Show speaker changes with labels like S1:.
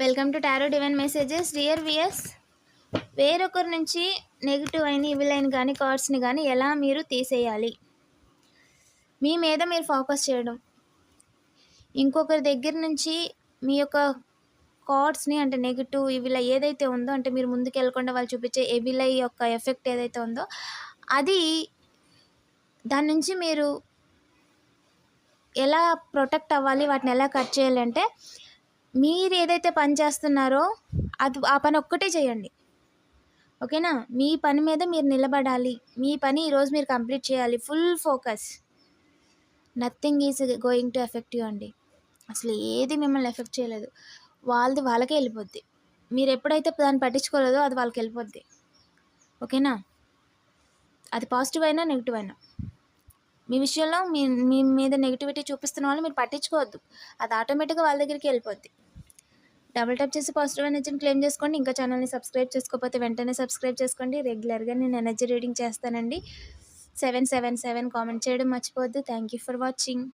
S1: Welcome to tarot divine messages. Dear వియస్ వేరొకరి నుంచి negative అయిన ఇవిల్ అయిన కానీ కార్డ్స్ని కానీ ఎలా మీరు తీసేయాలి? మీ మీద మీరు ఫోకస్ చేయడం. ఇంకొకరి దగ్గర నుంచి మీ యొక్క కార్డ్స్ని అంటే నెగిటివ్ ఇవిలా ఏదైతే ఉందో అంటే మీరు ముందుకు వెళ్ళకుండా వాళ్ళు చూపించే ఎవిలై యొక్క ఎఫెక్ట్ ఏదైతే ఉందో అది దాని నుంచి మీరు ఎలా ప్రొటెక్ట్ అవ్వాలి? వాటిని ఎలా కట్ చేయాలి అంటే మీరు ఏదైతే పని చేస్తున్నారో అది ఆ పని ఒక్కటే చేయండి. ఓకేనా? మీ పని మీద మీరు నిలబడాలి. మీ పని ఈరోజు మీరు కంప్లీట్ చేయాలి. Full focus. Nothing is going to affect you అండి. అసలు ఏది మిమ్మల్ని ఎఫెక్ట్ చేయలేదు. వాళ్ళది వాళ్ళకే వెళ్ళిపోద్ది. మీరు ఎప్పుడైతే దాన్ని పట్టించుకోలేదో అది వాళ్ళకి వెళ్ళిపోద్ది. ఓకేనా? అది పాజిటివ్ అయినా నెగిటివ్ అయినా. మీ విషయంలో మీ మీ మీద నెగిటివిటీ చూపిస్తున్న వాళ్ళు మీరు పట్టించుకోవద్దు. అది ఆటోమేటిక్గా వాళ్ళ దగ్గరికి వెళ్ళిపోద్ది. డబుల్ టైప్ చేసి పాజిటివ్ ఎనర్జీని క్లెయిమ్ చేసుకోండి. ఇంకా ఛానల్ని సబ్స్క్రైబ్ చేసుకోకపోతే వెంటనే సబ్స్క్రైబ్ చేసుకోండి. రెగ్యులర్గా నేను ఎనర్జీ రీడింగ్ చేస్తానండి. సెవెన్ సెవెన్ సెవెన్ కామెంట్ చేయడం మర్చిపోవద్దు. Thank you for watching